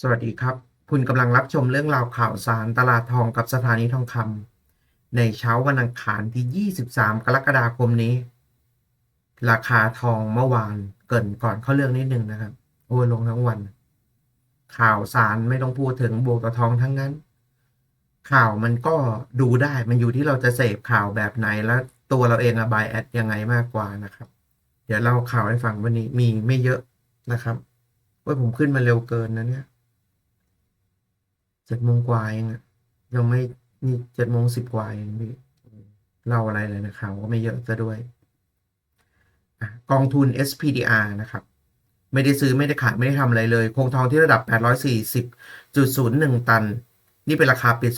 สวัสดีครับ คุณกำลังรับชมเรื่องราวข่าวสารตลาดทองกับสถานีทองคำในเช้าวันอังคารที่ 23 กรกฎาคมนี้ ราคาทองเมื่อวานเกินก่อนเข้าเรื่องนิดนึงนะครับ โอ้ลงทั้งวัน ข่าวสารไม่ต้องพูดถึงบวกต่อทองทั้งนั้น ข่าวมันก็ดูได้มันอยู่ที่เราจะเสพข่าวแบบไหนแล้วตัวเราเองอะบายแอดยังไงมากกว่านะครับ เดี๋ยวเล่าข่าวให้ฟังวันนี้มีไม่เยอะนะครับว่าผมขึ้นมาเร็วเกินนะเนี่ย เจ็ดโมงกว่าเองอะยังไม่นี่เจ็ดโมงสิบกว่าเองพี่เล่าอะไรเลยนะข่าวก็ไม่เยอะซะด้วยกองทุน SPDR นะครับ ไม่ได้ซื้อไม่ได้ขายไม่ได้ทำอะไรเลยคงทองที่ระดับ 840.01 ตัน นี่เป็นราคาปิด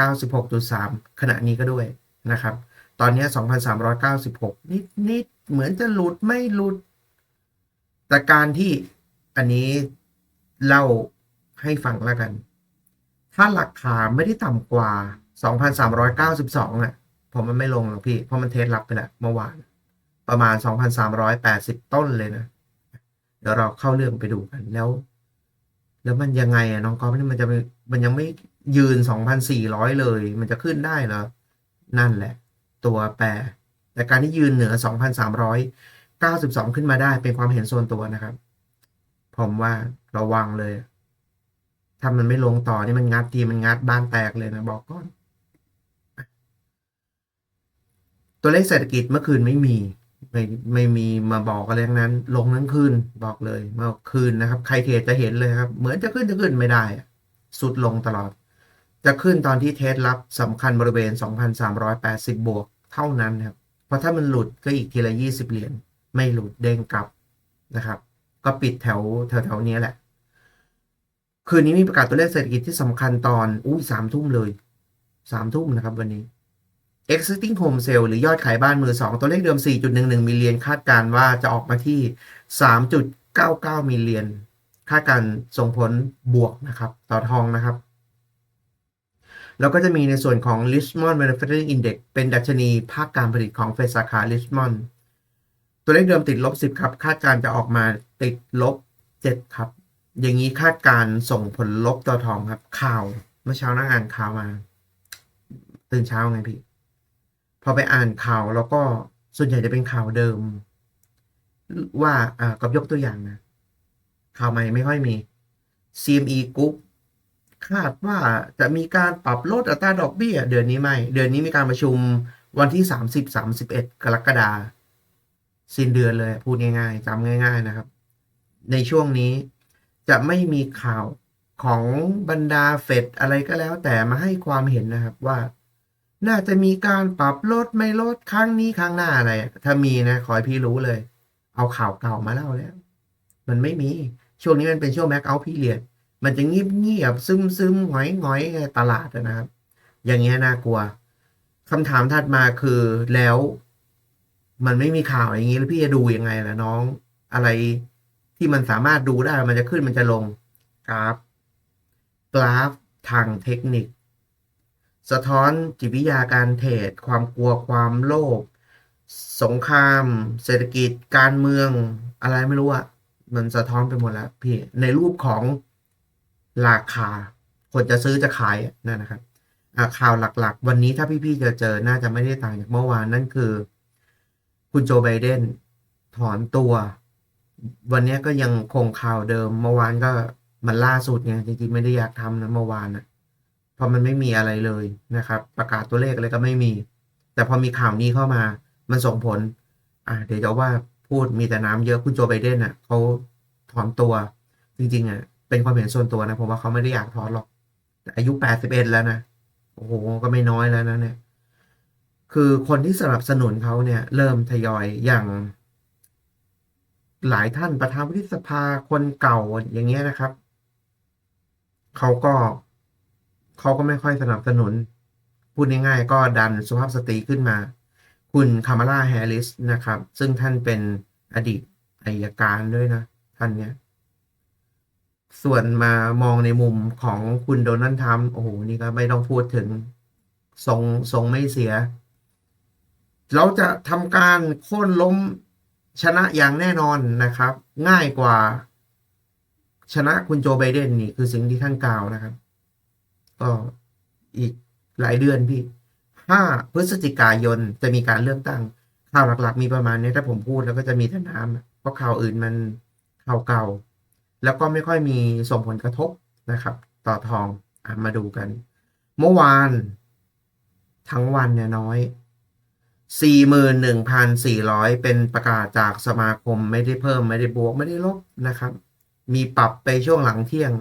2,396.3 ขณะนี้ก็ด้วยนะครับ ตอนนี้ 2,396 นิดนิดเหมือนจะหลุดไม่หลุด แต่การที่อันนี้เล่าให้ฟังแล้วกัน ถ้าราคาไม่ได้ต่ำกว่า 2,392อะผมมันไม่ลงหรอกพี่ เพราะมันเทสรับไปแล้วเมื่อวาน ประมาณ 2,380 ต้นเลยนะ เดี๋ยวเราเข้าเรื่องไปดูกันแล้ว แล้วมันยังไงอะน้องกอล์ฟนี่มันจะมันยังไม่ยืน 2,400 เลย มันจะขึ้นได้เหรอ นั่นแหละ ตัวแปร แต่การที่ยืนเหนือ 2,392 ขึ้นมาได้เป็นความเห็นส่วนตัวนะครับ ผมว่าระวังเลย ถ้ามันไม่ลงต่อนี่มันงัดทีมันงัดบ้านแตกเลยนะบอกก่อน ตัวเลขเศรษฐกิจเมื่อคืนไม่มีไม่ไม่มีมาบอกอะไรทั้งนั้น ลงทั้งคืนบอกเลยเมื่อคืนนะครับ ใครเทรดจะเห็นเลยครับ เหมือนจะขึ้นจะขึ้นไม่ได้ สุดลงตลอด จะขึ้นตอนที่เทสรับสำคัญบริเวณ 2,380 บวกเท่านั้นครับ เพราะถ้ามันหลุดก็อีกทีละ 20 เหรียญไม่หลุดเด้งกลับนะครับ ก็ปิดแถวแถวแถวนี้แหละ คืนนี้มีประกาศตัวเลขเศรษฐกิจที่สำคัญตอนอุ้ยสามทุ่มเลยสามทุ่มนะครับวันนี้ existing home sale หรือยอดขายบ้านมือสองตัวเลขเดิม 4.11 มิลเลียนคาดการว่าจะออกมาที่ 3.99 มิลเลียนคาดการส่งผลบวกนะครับ ต่อทองนะครับ แล้วก็จะมีในส่วนของ Richmond Manufacturing Index เป็นดัชนีภาคการผลิตของเฟดสาขา Richmond ตัวเลขเดิมติดลบ 10 ครับ คาดการจะออกมาติดลบ 7 ครับ อย่างนี้คาดการส่งผลลบต่อทองครับ ข่าวเมื่อเช้านั่งอ่านข่าวมา ตื่นเช้าไงพี่ พอไปอ่านข่าวแล้วก็ส่วนใหญ่จะเป็นข่าวเดิม ว่าอ่ากับยกตัวอย่างนะข่าวใหม่ไม่ค่อยมี CME Group คาดว่าจะมีการปรับลดอัตราดอกเบี้ย เดือนนี้ไม่ เดือนนี้มีการประชุมวันที่ 30 31 กรกฎาคมสิ้นเดือนเลย พูดง่ายๆจำง่าย ๆนะครับ ในช่วงนี้ จะไม่มีข่าวของบรรดาเฟดอะไรก็แล้ว แต่มาให้ความเห็นนะครับว่า น่าจะมีการปรับลดไม่ลดครั้งนี้ครั้งหน้าอะไร ถ้ามีนะขอให้พี่รู้เลย เอาข่าวเก่ามาเล่าแล้ว มันไม่มีช่วงนี้มันเป็นช่วงแม็กเอาพี่เรียดมันจะเงียบเงียบซึมซึมหงอยหงอยตลาดนะครับ อย่างเงี้ยน่ากลัวคำถามถัดมาคือแล้ว มันไม่มีข่าวอย่างนี้แล้วพี่จะดูยังไงล่ะน้องอะไร ที่มันสามารถดูได้มันจะขึ้นมันจะลงกราฟ กราฟทางเทคนิค สะท้อนจิตวิทยาการเทรดความกลัวความโลภสงคราม เศรษฐกิจการเมืองอะไรไม่รู้อะมันสะท้อนไปหมดแล้วพี่ในรูปของราคา คนจะซื้อจะขายนั่นนะครับข่าวหลักๆ วันนี้ถ้าพี่ๆจะเจอน่าจะไม่ได้ต่างจากเมื่อวานนั่นคือ คุณโจไบเดนถอนตัว วันนี้ก็ยังคงข่าวเดิมเมื่อวานก็มันล่าสุดไงจริงๆไม่ได้อยากทำนะเมื่อวานนะเพราะมันไม่มีอะไรเลยนะครับ ประกาศตัวเลขอะไรก็ไม่มี แต่พอมีข่าวนี้เข้ามา มันส่งผล อ่าเดี๋ยวจะว่าพูดมีแต่น้ำเยอะคุณโจไบเดนอะเขาถอนตัว จริงๆอะเป็นความเห็นส่วนตัวนะผมว่าเขาไม่ได้อยากถอนหรอกอายุแปดสิบเอ็ดแล้วนะโอ้โหก็ไม่น้อยแล้วนะเนี่ยคือคนที่สนับสนุนเขาเนี่ย เริ่มทยอยอย่าง หลายท่านประธานวุฒิสภาคนเก่าอย่างเงี้ยนะครับ เขาก็เขาก็ไม่ค่อยสนับสนุน พูดง่ายๆก็ดันสุภาพสตรีขึ้นมา คุณคามาลาแฮร์ริสนะครับ ซึ่งท่านเป็นอดีตอายการด้วยนะ ท่านเนี้ยส่วนมามองในมุมของคุณโดนัลด์ทรัมป์โอ้โห นี่ก็ไม่ต้องพูดถึงทรงทรงไม่เสีย เราจะทำการโค่นล้ม ชนะอย่างแน่นอนนะครับ ง่ายกว่า ชนะคุณโจไบเดนนี่คือสิ่งที่ท่านกล่าวนะครับ ก็อีกหลายเดือนพี่5พฤศจิกายนจะมีการเลือกตั้งข่าวหลักๆ มีประมาณนี้ถ้าผมพูดแล้วก็จะมีแต่น้ำเพราะข่าวอื่นมันข่าวเก่า แล้วก็ไม่ค่อยมีส่งผลกระทบนะครับ ต่อทองอมาดูกัน เมื่อวาน ทั้งวันเนี่ยน้อย 41,400 เป็นประกาศจากสมาคมไม่ได้เพิ่มไม่ได้บวกไม่ได้ลบนะครับ มีปรับไปช่วงหลังเที่ยง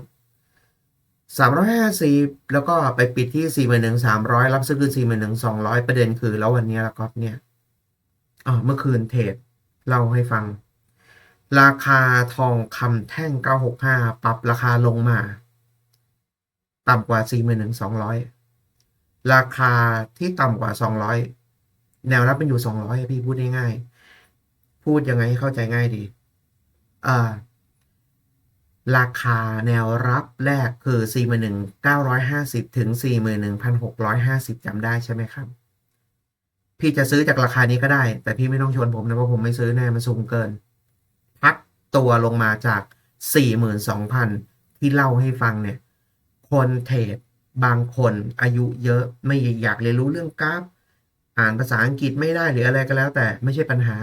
350 แล้วก็ไปปิดที่ 41,300 รับซื้อคืน41,200 ประเด็นคือแล้ววันนี้ละก๊อฟเนี่ยอ่าเมื่อคืนเทรดเล่าให้ฟัง ราคาทองคำแท่ง 965 ปรับราคาลงมา ต่ำกว่า 41,200 ราคาที่ต่ำกว่า 200 แนวรับมันอยู่200อะพี่พูดง่ายๆพูดยังไงให้เข้าใจง่ายดีอ่าราคาแนวรับแรกคือ 41,950 ถึง 41,650จำได้ใช่ไหมครับ พี่จะซื้อจากราคานี้ก็ได้ แต่พี่ไม่ต้องชวนผมนะเพราะผมไม่ซื้อแน่มันสูงเกิน พักตัวลงมาจาก 42,000 ที่เล่าให้ฟังเนี่ย คนเทรดบางคนอายุเยอะไม่อยากเรียนรู้เรื่องกราฟ อ่านภาษาอังกฤษไม่ได้หรืออะไรก็แล้ว แต่ไม่ใช่ปัญหา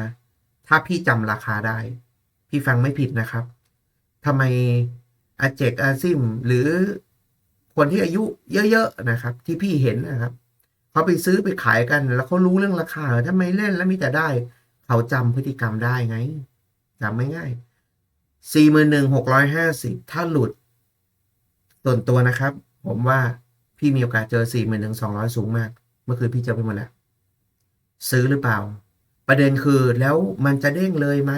ถ้าพี่จำราคาได้ พี่ฟังไม่ผิดนะครับทำไมอาเจกอาซิม หรือคนที่อายุเยอะๆนะครับ ที่พี่เห็นนะครับเขาไปซื้อไปขายกัน แล้วเขารู้เรื่องราคาทำไมเล่นแล้วมีแต่ได้ เขาจำพฤติกรรมได้ไงจำไม่ง่ายสี่หมื่นหนึ่งหกร้อยห้าสิบถ้าหลุดส่วนตัวนะครับ ผมว่าพี่มีโอกาสเจอสี่หมื่นหนึ่งสองร้อยสูงมาก เมื่อคืนพี่เจอไปหมดแล้ว ซื้อหรือเปล่า ประเด็นคือแล้วมันจะเด้งเลยไหม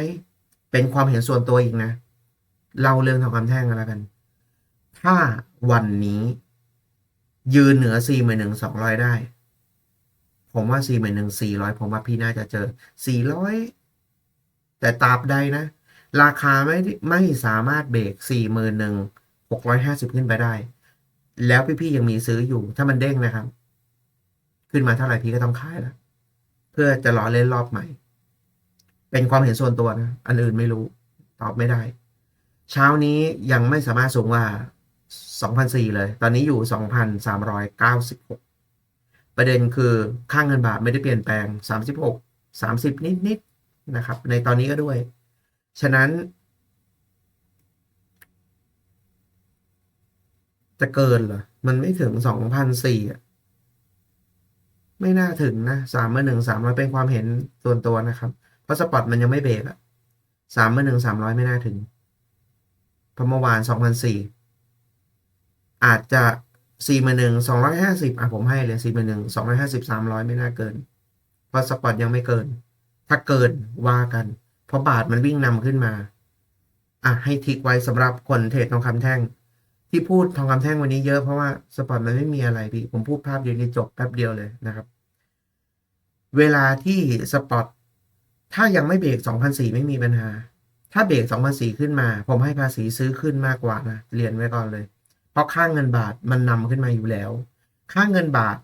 เป็นความเห็นส่วนตัวอีกนะเล่าเรื่องทองคำแท่งกันแล้วกัน ถ้าวันนี้ยืนเหนือสี่หมื่นหนึ่งสองร้อยได้ ผมว่าสี่หมื่นหนึ่งสี่ร้อยผมว่าพี่น่าจะเจอสี่ร้อยแต่ตราบใดนะ ราคาไม่ได้ไม่สามารถเบรกสี่หมื่นหนึ่งหกร้อยห้าสิบขึ้นไปได้ แล้วพี่ๆยังมีซื้ออยู่ ถ้ามันเด้งนะครับ ขึ้นมาเท่าไหร่พี่ก็ต้องขายแล้ว เพื่อจะรอเล่นรอบใหม่ เป็นความเห็นส่วนตัวนะ อันอื่นไม่รู้ ตอบไม่ได้ เช้านี้ยังไม่สามารถสูงกว่า2,004เลย ตอนนี้อยู่ 2,396 ประเด็นคือค่างเงินบาทไม่ได้เปลี่ยนแปลง 36 30 นิดๆนะครับ ในตอนนี้ก็ด้วย ฉะนั้น จะเกินเหรอ มันไม่ถึง 2,004อะ ไม่น่าถึงนะสามเมื่อหนึ่งสามร้อยเป็นความเห็นส่วนตัวนะครับ เพราะสปอตมันยังไม่เบรกอะสามเมื่อหนึ่งสามร้อยไม่น่าถึงพราะเมื่อวานสองพันสี่อาจจะสี่มื่นหนึ่งสองร้อยห้าสิบอะผมให้เลยสี่มื่นหนึ่งสองร้อยห้าสิบสามร้อยไม่น่าเกิน เพราะสปอตยังไม่เกิน ถ้าเกินว่ากัน เพราะบาทมันวิ่งนำขึ้นมา อะให้ทิกไว้สำหรับคนเทรดทองคำแท่ง ที่พูดทองคำแท่งวันนี้เยอะเพราะว่าสปอร์ตมันไม่มีอะไรพี่ ผมพูดภาพเดียวนี้จบแป๊บเดียวเลยนะครับ เวลาที่สปอร์ตถ้ายังไม่เบรก2,004ไม่มีปัญหา ถ้าเบรก2,004ขึ้นมา ผมให้ภาษีซื้อขึ้นมากกว่านะเรียนไว้ก่อนเลย เพราะค่างเงินบาทมันนำขึ้นมาอยู่แล้ว ค่างเงินบาท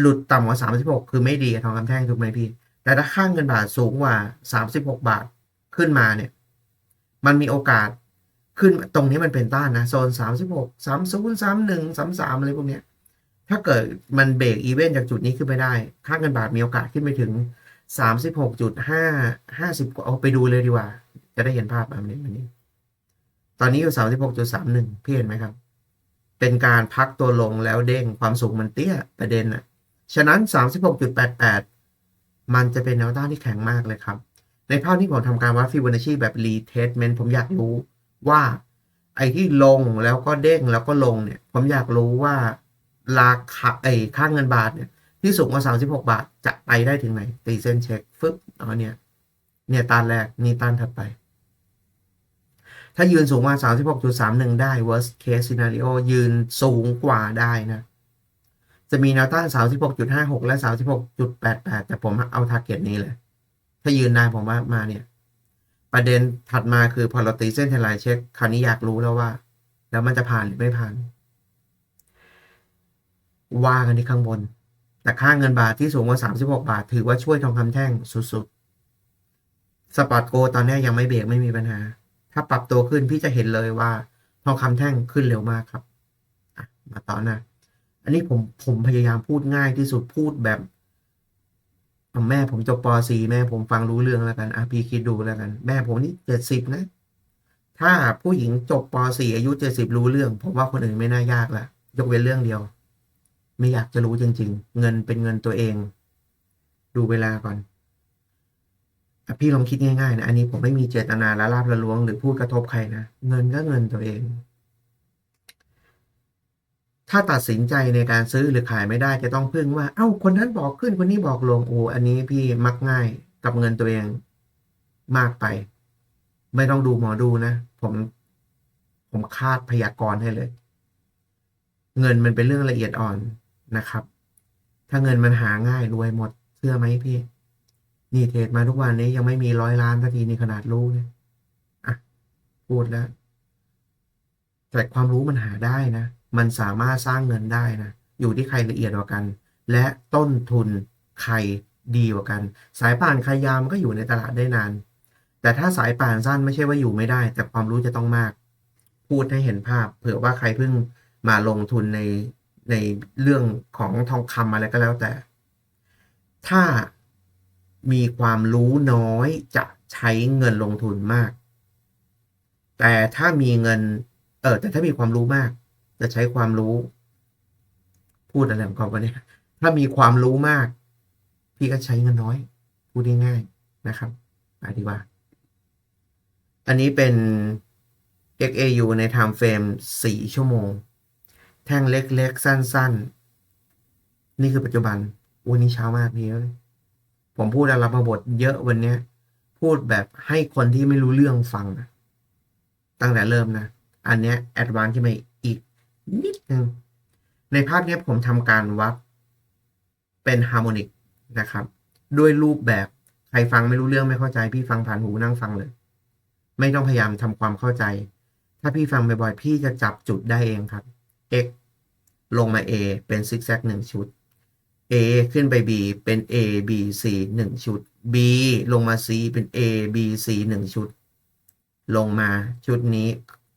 หลุดต่ำกว่า 36 คือไม่ดีทองคำแท่งถูกไหมพี่ แต่ถ้าค่างเงินบาทสูงกว่า 36 บาทขึ้นมาเนี่ย มันมีโอกาส ขึ้นตรงนี้มันเป็นต้านนะโซนสามสิบหกสามศูนย์สามหนึ่งสามสามอะไรพวกเนี้ย ถ้าเกิดมันเบรกอีเวนต์จากจุดนี้ขึ้นไปได้ ค่าเงินบาทมีโอกาสขึ้นไปถึงสามสิบหกจุดห้าห้าสิบเอาไปดูเลยดีกว่า จะได้เห็นภาพแบบนี้วันนี้ ตอนนี้อยู่สามสิบหกจุดสามหนึ่งพี่เห็นไหมครับ เป็นการพักตัวลงแล้วเด้งความสูงมันเตี้ยประเด็นอะฉะนั้นสามสิบหกจุดแปดแปดมันจะเป็นแนวต้านที่แข็งมากเลยครับ ในภาพที่ผมทำการวัดฟิโบนัชชีแบบรีเทสเมนต์ผมอยากรู้ ว่าไอ้ที่ลงแล้วก็เด้งแล้วก็ลงเนี่ย ผมอยากรู้ว่าราคาไอ้ค่างเงินบาทเนี่ย ที่สูงกว่า36บหกบาทจะไปได้ถึงไหน ตีเส้นเช็คฟึบอ๋อเนี่ย เนี่ยต้านแรกนี่ต้านถัดไป ถ้ายืนสูงกว่า36.31ได้ worst case scenario ยืนสูงกว่าได้นะ จะมีแนวต้าน36.56และ36.88แปดแปดแต่ผมเอา target นี้เลย ถ้ายืนได้ผมว่ามาเนี่ย ประเด็นถัดมาคือพอเราตีเส้นเทลายเช็คคราวนี้อยากรู้แล้วว่า แล้วมันจะผ่านหรือไม่ผ่าน ว่ากันที่ข้างบน แต่ค่าเงินบาทที่สูงกว่า 36 บาท ถือว่าช่วยทองคำแท่งสุดๆ สปอตโกตอนนี้ยังไม่เบรกไม่มีปัญหา ถ้าปรับตัวขึ้นพี่จะเห็นเลยว่า ทองคำแท่งขึ้นเร็วมากครับอะมาต่อนะ อันนี้ผมผมพยายามพูดง่ายที่สุดพูดแบบ แม่ผมจบป .4 แม่ผมฟังรู้เรื่องแล้วกันอะพี่คิดดูแล้วกัน แม่ผมนี่เจ็ดสิบนะ ถ้าผู้หญิงจบป .4 อายุเจ็ดสิบรู้เรื่อง ผมว่าคนอื่นไม่น่ายากละยกเว้นเรื่องเดียว ไม่อยากจะรู้จริง ๆ เงินเป็นเงินตัวเอง ดูเวลาก่อนอพี่ลองคิดง่ายๆนะ อันนี้ผมไม่มีเจตนาละลาบละล้วงหรือพูดกระทบใครนะ เงินก็เงินตัวเอง ถ้าตัดสินใจในการซื้อหรือขายไม่ได้จะต้องพึ่งว่า เอ้าคนนั้นบอกขึ้นคนนี้บอกลงโอ้อันนี้พี่มักง่ายกับเงินตัวเองมากไป ไม่ต้องดูหมอดูนะ ผมผมคาดพยากรณ์ให้เลย เงินมันเป็นเรื่องละเอียดอ่อนนะครับ ถ้าเงินมันหาง่ายรวยหมดเชื่อไหมพี่ นี่เทรดมาทุกวันนี้ยังไม่มีร้อยล้านสักทีในขนาดรู้เนี่ยอะพูดแล้วแต่ความรู้มันหาได้นะ มันสามารถสร้างเงินได้นะ อยู่ที่ใครละเอียดกว่ากัน และต้นทุนใครดีกว่ากัน สายป่านใครยามก็อยู่ในตลาดได้นาน แต่ถ้าสายป่านสั้นไม่ใช่ว่าอยู่ไม่ได้ แต่ความรู้จะต้องมาก พูดให้เห็นภาพ เผื่อว่าใครเพิ่งมาลงทุนในในเรื่องของทองคำอะไรก็แล้วแต่ ถ้ามีความรู้น้อยจะใช้เงินลงทุนมาก แต่ถ้ามีเงิน เออแต่ถ้ามีความรู้มาก จะใช้ความรู้ พูดอะไรของเขาวะเนี่ยถ้ามีความรู้มาก พี่ก็ใช้เงินน้อย พูดง่ายๆนะครับไปดีกว่าอันนี้เป็น XAU ใน time frame 4 ชั่วโมง แท่งเล็กๆ สั้น ๆ นี่คือปัจจุบันวันนี้เช้ามากพี่เอ้ยผมพูดอะไรมาบทเยอะวันนี้พูดแบบให้คนที่ไม่รู้เรื่องฟัง ตั้งแต่เริ่มนะ อันเนี้ยแอดวานซ์ขึ้นมาอีก นิดนึงในภาพนี้ผมทำการวัดเป็นฮาร์โมนิกนะครับ ด้วยรูปแบบใครฟังไม่รู้เรื่องไม่เข้าใจ พี่ฟังผ่านหูนั่งฟังเลย ไม่ต้องพยายามทำความเข้าใจ ถ้าพี่ฟังบ่อยๆพี่จะจับจุดได้เองครับ x ลงมา a เป็นซิกแซกหนึ่งชุด a ขึ้นไป b เป็น a b c หนึ่งชุด b ลงมา c เป็น a b c หนึ่งชุด ลงมาชุดนี้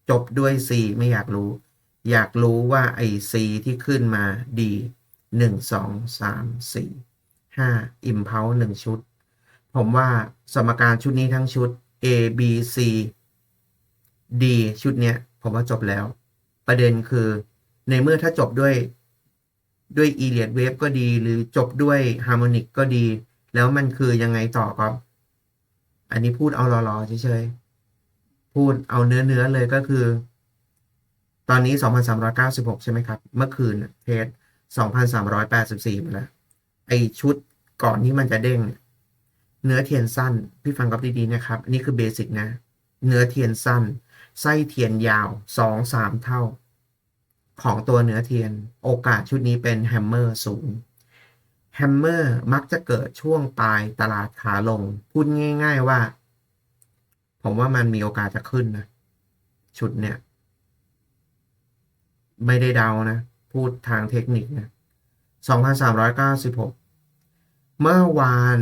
จบด้วย c ไม่อยากรู้ อยากรู้ว่าไอ้ c ที่ขึ้นมา d หนึ่งสองสามสี่ห้า impulse หนึ่งชุด ผมว่าสมการชุดนี้ทั้งชุด A B C D ชุดเนี้ย ผมว่าจบแล้ว ประเด็นคือในเมื่อถ้าจบด้วยด้วย e l i o t wave ก็ดี หรือจบด้วย harmonic ก็ดี แล้วมันคือยังไงต่อครับอันนี้พูดเอารอๆเฉยๆพูดเอาเนื้อๆเลยก็คือ ตอนนี้ 2,396 ใช่ไหมครับ เมื่อคืนเทส2,384มาแล้ว ไอชุดก่อนที่มันจะเด้ง เนื้อเทียนสั้น พี่ฟังกับดีๆนะครับอันนี้คือเบสิกนะ เนื้อเทียนสั้น ไส้เทียนยาวสองสามเท่า ของตัวเนื้อเทียน โอกาสชุดนี้เป็นแฮมเมอร์สูง แฮมเมอร์มักจะเกิดช่วงปลายตลาดขาลง พูดง่าย ๆว่า ผมว่ามันมีโอกาสจะขึ้นนะ ชุดเนี่ย ไม่ได้เดานะ พูดทางเทคนิคนะ2,396 เมื่อวาน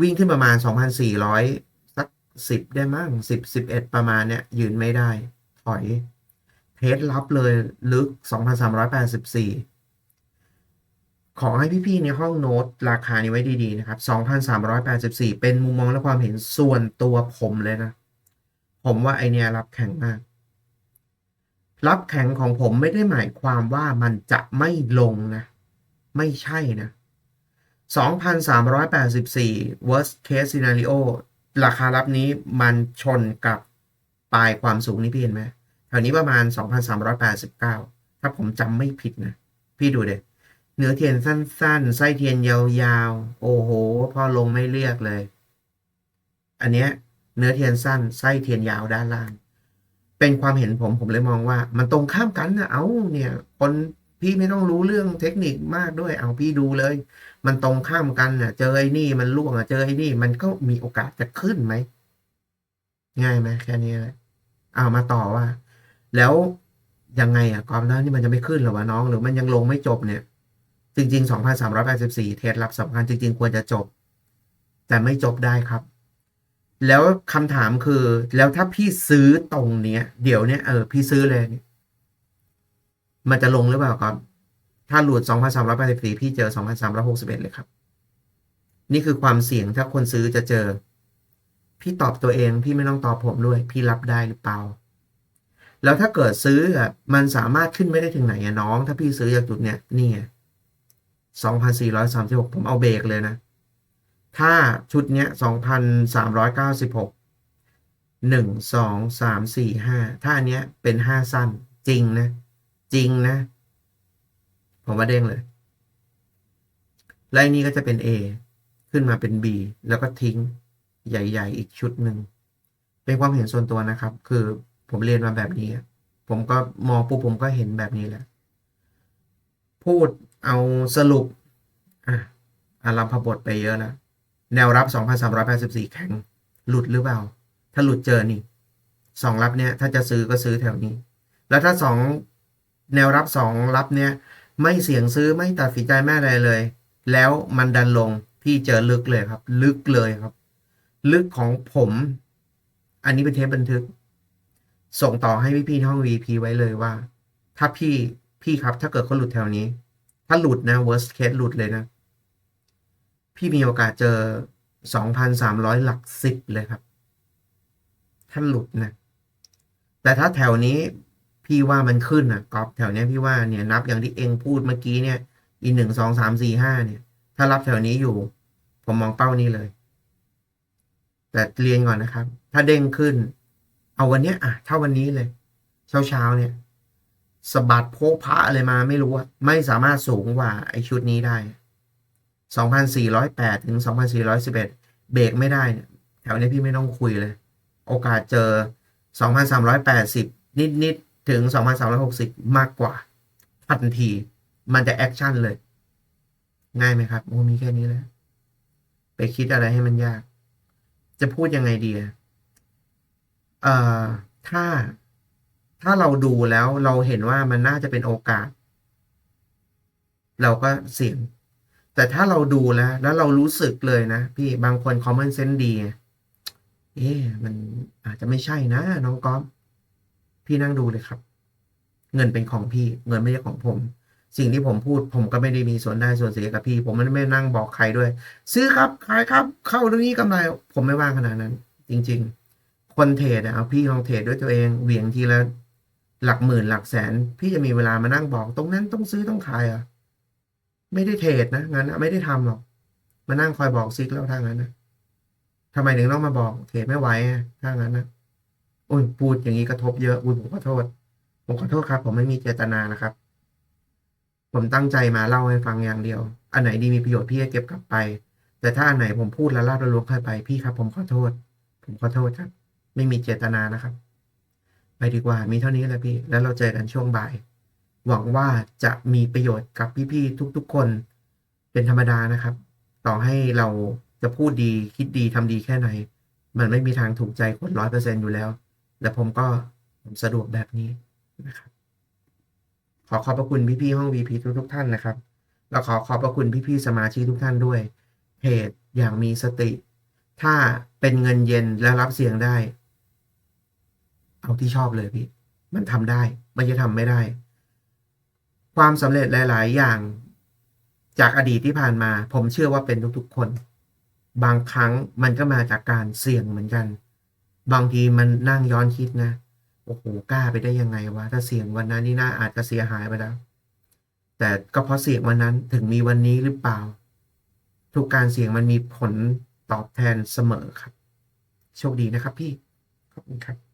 วิ่งขึ้นประมาณ 2,400 สัก 10 ได้มั้ง10 11 ประมาณเนี้ยยืนไม่ได้ ถอยเทสรับเลยลึก 2,384 ขอให้พี่ๆ ในห้องโน้ตราคานี้ไว้ดีๆ นะครับ 2,384 เป็นมุมมองและความเห็นส่วนตัวผมเลยนะ ผมว่าไอเนี้ยรับแข็งมาก รับแข็งของผมไม่ได้หมายความว่ามันจะไม่ลงนะ ไม่ใช่นะ 2,384 worst case scenario ราคารับนี้มันชนกับปลายความสูงนี่พี่เห็นไหมแถวนี้ประมาณ 2,389 ถ้าผมจำไม่ผิดนะ พี่ดูเด็เนื้อเทียนสั้น ๆ ไส้เทียนยาวๆ โอ้โห พอลงไม่เรียกเลย อันเนี้ยเนื้อเทียนสั้น ไส้เทียนยาวด้านล่าง เป็นความเห็นผมผมเลยมองว่า มันตรงข้ามกันนะเอาเนี่ยคนพี่ไม่ต้องรู้เรื่องเทคนิคมากด้วย เอาพี่ดูเลย มันตรงข้ามกันน่ะ เจอไอ้นี่มันล่วงอะเจอไอ้นี่ มันก็มีโอกาสจะขึ้นไหมง่ายไหมแค่นี้แหละเอามาต่อว่า แล้วยังไงอะกอมแล้วนี่มันจะไม่ขึ้นหรอวะน้อง หรือมันยังลงไม่จบเนี่ย จริง ๆ 2,384 เทสรับสำคัญจริง ๆ ควรจะจบ แต่ไม่จบได้ครับ แล้วคำถามคือ แล้วถ้าพี่ซื้อตรงเนี้ย เดี๋ยวเนี้ยเออพี่ซื้อเลยเนี่ยมันจะลงหรือเปล่าครับ ถ้าหลุด 2,384 พี่เจอ 2,361 เลยครับ นี่คือความเสี่ยงถ้าคนซื้อจะเจอ พี่ตอบตัวเอง พี่ไม่ต้องตอบผมด้วย พี่รับได้หรือเปล่า แล้วถ้าเกิดซื้ออะมันสามารถขึ้นไม่ได้ถึงไหนอะน้อง ถ้าพี่ซื้อจากจุดเนี้ยนี่ไง2,436 ผมเอาเบรกเลยนะ ถ้าชุดเนี้ย2,396หนึ่งสองสามสี่ห้าถ้าอันเนี้ยเป็นห้าสั้น จริงนะ จริงนะ ผมว่าเด้งเลยไล่นี้ก็จะเป็น A ขึ้นมาเป็น B แล้วก็ทิ้งใหญ่ ๆ อีกชุดหนึ่ง เป็นความเห็นส่วนตัวนะครับ คือผมเรียนมาแบบนี้ ผมก็มองปุ๊บผมก็เห็นแบบนี้แหละ พูดเอาสรุป อะอารัมพบทไปเยอะแล้ว แนวรับ 2,384 แข็ง หลุดหรือเปล่า ถ้าหลุดเจอนี่สองรับเนี่ย ถ้าจะซื้อก็ซื้อแถวนี้ แล้วถ้าสองแนวรับสองรับเนี่ย ไม่เสี่ยงซื้อไม่ตัดสินใจแม่อะไรเลย แล้วมันดันลงพี่เจอลึกเลยครับ ลึกเลยครับ ลึกของผม อันนี้เป็นเทปบันทึก ส่งต่อให้พี่พี่ห้อง VP ไว้เลยว่า ถ้าพี่พี่ครับถ้าเกิดเขาหลุดแถวนี้ ถ้าหลุดนะ worst case หลุดเลยนะ พี่มีโอกาสเจอ 2,300 หลักสิบเลยครับ ถ้าหลุดนะ แต่ถ้าแถวนี้พี่ว่ามันขึ้นอะกรอบแถวนี้พี่ว่าเนี่ยนับอย่างที่เองพูดเมื่อกี้เนี่ย อีหนึ่งสองสามสี่ห้าเนี่ย ถ้ารับแถวนี้อยู่ ผมมองเป้านี้เลย แต่เรียนก่อนนะครับ ถ้าเด้งขึ้น เอาวันเนี้ยอะถ้าวันนี้เลย เช้าเช้าๆเนี่ยสะบัดโพกพระอะไรมาไม่รู้อะไม่สามารถสูงกว่าไอชุดนี้ได้ 2,408 ถึง 2,411 เบรกไม่ได้เนี่ยแถวนี้พี่ไม่ต้องคุยเลย โอกาสเจอ 2,380 นิดๆถึง 2,360 มากกว่า ทันที มันจะแอคชั่นเลย ง่ายไหมครับ โอ้มีแค่นี้แหละไปคิดอะไรให้มันยาก จะพูดยังไงดีเอ่อถ้าถ้าเราดูแล้วเราเห็นว่ามันน่าจะเป็นโอกาส เราก็เสี่ยง แต่ถ้าเราดูแล้ว แล้วเรารู้สึกเลยนะ พี่บางคน common sense ดี เอ๊ะมันอาจจะไม่ใช่นะน้องก๊อฟพี่นั่งดูเลยครับ เงินเป็นของพี่ เงินไม่ใช่ของผม สิ่งที่ผมพูด ผมก็ไม่ได้มีส่วนได้ส่วนเสียกับพี่ ผมไม่ได้นั่งบอกใครด้วย ซื้อครับขายครับ เข้าตรงนี้กำไร ผมไม่ว่างขนาดนั้น จริง ๆ คนเทรดเอาพี่ลองเทรดด้วยตัวเองเหวี่ยงทีละหลักหมื่นหลักแสน พี่จะมีเวลามานั่งบอก ตรงนั้นต้องซื้อต้องขายอะ ไม่ได้เทรดนะงั้นไม่ได้ทำหรอก มานั่งคอยบอกซิกแล้วทางนั้นนะทำไมถึงต้องมาบอกเทรดไม่ไหวอะถ้างนั้นนะโอ้ยพูดอย่างนี้กระทบเยอะอุ้ยผมขอโทษ ผมขอโทษครับ ผมไม่มีเจตนานะครับ ผมตั้งใจมาเล่าให้ฟังอย่างเดียว อันไหนดีมีประโยชน์พี่จะเก็บกลับไป แต่ถ้าอันไหนผมพูดละลาบละล้วงใครไปพี่ครับ ผมขอโทษ ผมขอโทษครับ ไม่มีเจตนานะครับ ไปดีกว่ามีเท่านี้แหละพี่ แล้วเราเจอกันช่วงบ่าย หวังว่าจะมีประโยชน์กับพี่ๆทุกๆ คนเป็นธรรมดานะครับ ต่อให้เราจะพูดดีคิดดีทำดีแค่ไหน มันไม่มีทางถูกใจคนร้อยเปอร์เซ็นอยู่แล้ว แต่ผมก็ผมสะดวกแบบนี้นะครับ ขอขอบพระคุณพี่ๆห้อง VP ทุกทุกๆท่านนะครับ แล้วขอขอบพระคุณพี่ๆสมาชิกทุกท่านด้วยเพจอย่างมีสติ ถ้าเป็นเงินเย็นและรับเสียงได้ เอาที่ชอบเลยพี่ มันทำได้ไม่ใช่ทำไม่ได้ ความสำเร็จหลาย ๆ อย่าง จากอดีตที่ผ่านมา ผมเชื่อว่าเป็นทุกๆคน บางครั้งมันก็มาจากการเสี่ยงเหมือนกัน บางทีมันนั่งย้อนคิดนะโอ้โหกล้าไปได้ยังไงวะถ้าเสี่ยงวันนั้นนี่น่าอาจจะเสียหายไปแล้ว แต่ก็เพราะเสี่ยงวันนั้นถึงมีวันนี้หรือเปล่า ทุกการเสี่ยงมันมีผลตอบแทนเสมอครับ โชคดีนะครับพี่ขอบคุณครับ